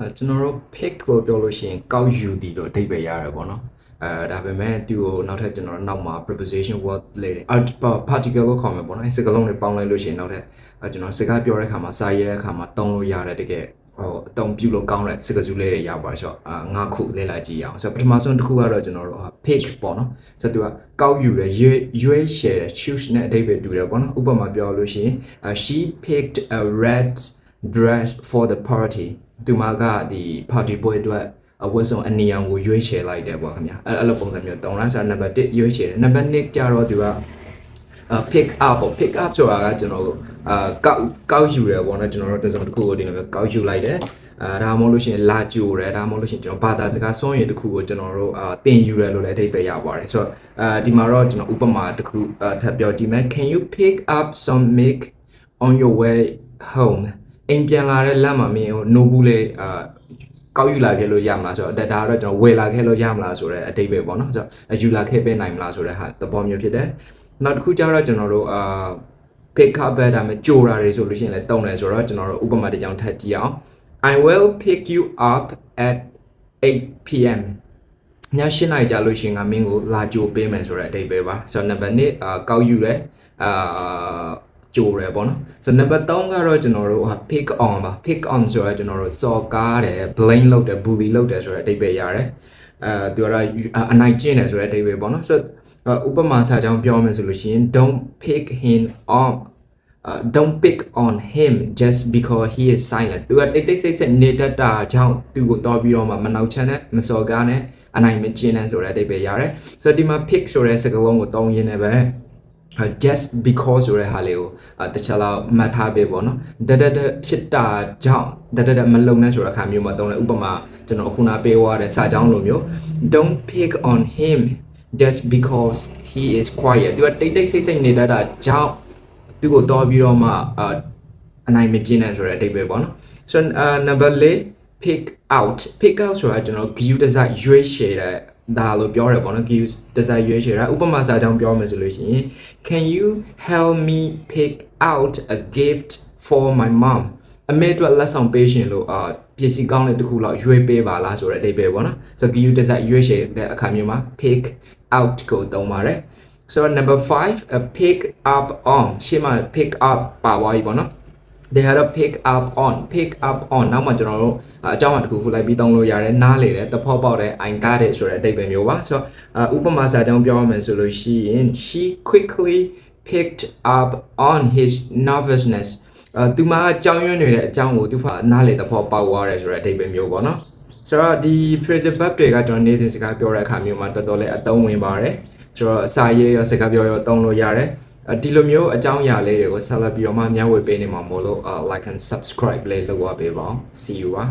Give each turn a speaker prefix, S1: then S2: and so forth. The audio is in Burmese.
S1: အဲကျွန်တော်တို့ pick ကိုပြောလို့ရှိရင်ကောက်ယူသည်လို့အဓိပ္ပာယ်ရတယ်ပေါ့နော်အဲဒါပေမဲ့သူ့ကိုနောက်ထပ်ကျွန်တော်တို့နောက်မှာ preposition word လေးတွေ art particle ကိုခေါ်မယ်ပေါ့နော်အဲစကားလုံးတွေပေါင်းလိုက်လို့ရှိရင်နောက်ထပ်အဲကျွန်တော်စကားပြောတဲ့အခါမှာစာရေးတဲ့အခါမှာတုံးလို့ရတဲ့တကယ်ဟိုအတုံးပြုလို့ကောင်းတဲ့စကားစုလေးတွေရပါတယ်ဆိုတော့အာငါခုလေ့လာကြည့်အောင်ဆိုတော့ပထမဆုံးတစ်ခုကတော့ကျွန်တော်တို့ pick ပေါ့နော်ဆိုတော့သူကကောက်ယူတယ်ရွေးရွေး share တယ် choose နဲ့အဓိပ္ပာယ်တူတယ်ပေါ့နော်ဥပမာပြောလို့ရှိရင် she picked a red dress for the party သူမကဒီ party ပွဲအတွက်အဝတ်စုံအနီရောင်ကိုရွေးချယ်လိုက်တယ်ပေါ့ခင်ဗျာအဲ့အဲ့လိုပုံစံမျိုးတုံးလားဆိုတော့ number 1ရွေးချယ်တယ် number 2ကျတော့သူက uh, pick up ပေါ့ pick up ဆိုတာကကျွန်တော်တို့အာကောက်ကောက်ယူရပေါ့နော်ကျွန်တော်တို့တစ်စုံတစ်ခုကိုဒီလိုမျိုးကောက်ယူလိုက်တယ်အာဒါမှမဟုတ်လို့ရှိရင်လာကြိုတယ်ဒါမှမဟုတ်လို့ရှိရင်ကျွန်တော်ဘာသာစကားစွန့်ရည်တစ်ခုကိုကျွန်တော်တို့အာတင်ယူရလို့လည်းအဓိပ္ပာယ်ရပါတယ်ဆိုတော့အာဒီမှာတော့ကျွန်တော်ဥပမာတစ်ခုအာထပ်ပြောဒီမဲ့ can you pick up some milk on your way home အိမ်ပြန်လာတဲ့လမ်းမှာမင်းဟို no ဘူးလေအာကောက်ယူလာခဲ့လို့ရမလားဆိုတော့ဒါဒါတော့ကျွန်တော်ဝယ်လာခဲ့လို့ရမလားဆိုတော့အတိတ်ပဲပေါ့နော်ဆိုတော့ယူလာခဲ့ပေးနိုင်မလားဆိုတဲ့ဟာသဘောမျိုးဖြစ်တယ်နောက်တစ်ခုကျတော့ကျွန်တော်တို့အာ pick up ပဲဒါမဲ့ကြိုတာတွေဆိုလို့ရှိရင်လည်းတုံးတယ်ဆိုတော့ကျွန်တော်တို့ဥပမာတစ်ကြောင်ထပ်ကြည့်အောင် I will pick you up at 8 pm ည7နာရီကြာလို့ရှိရင်ငါမင်းကိုလာကြိုပေးမယ်ဆိုတဲ့အတိတ်ပဲပါဆိုတော့ number 1အာကောက်ယူရဲအာ ကြိုရဲပေါ့နော်ဆိုတော့ number 3ကတော့ကျွန်တော်တို့ဟာ pick on ပါ pick on ဆိုတော့ကျွန်တော်တို့စော်ကားတယ် blame လုပ်တယ် bully လုပ်တယ်ဆိုတဲ့အတိတ်ပဲရတယ်အဲသူကတော့အနိုင်ကျင့်တယ်ဆိုတဲ့အတိတ်ပဲပေါ့နော်ဆိုတော့ဥပမာစာကြောင်းပြောမယ်ဆိုလို့ရှိရင် don't pick him on uh, don't pick on him just because he is silent သူကတိတ်တိတ်ဆိတ်ဆိတ်နေတတ်တာကြောင့်သူ့ကိုတော်ပြီးတော့မှမနောက်ချမ်းနဲ့မစော်ကားနဲ့အနိုင်မကျင်းနဲ့ဆိုတဲ့အတိတ်ပဲရတယ်ဆိုတော့ဒီမှာ pick ဆိုတဲ့စကားလုံးကိုတောင်းရင်းနဲ့ပဲ uh, just because ဆိုတဲ့ဟာလေးကိုအတခြားလောက်မှတ်ထားပေးပေါ့နော်တတတဖြစ်တာကြောင့်တတတမလုံနဲ့ဆိုတဲ့အခါမျိုးမှာတုံးတယ်ဥပမာကျွန်တော်ခုနပေးသွားတဲ့စာကြောင်းလိုမျိုး don't pick on him just because he is quiet သူကတိတ်တိတ်ဆိတ်ဆိတ်နေတတ်တာကြောင့်သူ့ကိုတော်ပြီးတော့မှအာအနိုင်မကျင်းနဲ့ဆိုတဲ့အတိတ်ပဲပေါ့နော်ဆိုတော့ number 4 pick out pick out ဆိုတာကျွန်တော် view design ရွေးချယ်တဲ့ ဒါလို့ပြောရပေါ့နော် view design ရွေးချယ်တာဥပမာစာကြောင်းပြောမယ်ဆိုလို့ရှိရင် can you help me pick out a gift for my mom အမေအတွက်လက်ဆောင်ပေးရှင်လို့အာပစ္စည်းကောင်းတဲ့တစ်ခုလောက်ရွေးပေးပါလားဆိုတဲ့အဓိပ္ပာယ်ပေါ့နော်ဆိုတော့ view design ရွေးချယ်တဲ့အခါမျိုးမှာ pick out ကိုသုံးပါတယ်ဆိုတော့ number 5 a pick up on ရှေ့မှာ pick up ပါသွားပြီပေါ့နော် they had a pick up on pick up on နောက်မှကျွန်တော်တို့အကြောင်းအရာတစ်ခုခုလိုက်ပြီးသုံးလို့ရတယ်နားလေတယ်တဖောပေါက်တယ် I got it ဆိုတဲ့အဓိပ္ပာယ်မျိုးပါဆိုတော့ဥပမာစာကြောင်းပြောရမယ်ဆိုလို့ရှိရင် she quickly picked up on his nervousness အဲသူမအကြောင်းရွံ့နေတဲ့အကြောင်းကိုသူကနားလေတဖောပေါက်သွားတယ်ဆိုတဲ့အဓိပ္ပာယ်မျိုးပေါ့နော်ဆိုတော့ဒီ phrasal verb တွေကကျွန်တော်နေ့စဉ်စကားပြောတဲ့အခါမျိုးမှာတော်တော်လေးအသုံးဝင်ပါတယ်ဆိုတော့စာရေးရောစကားပြောရောသုံးလို့ရတယ် ဒီလိုမျိုးအကြောင်းအရာလေးတွေကိုဆက်လက်ပြီးတော့မှမျှဝေပေးနေမှာမို့လို့ like and subscribe လေးလုပ်ရပေးပါအောင် see you ပါ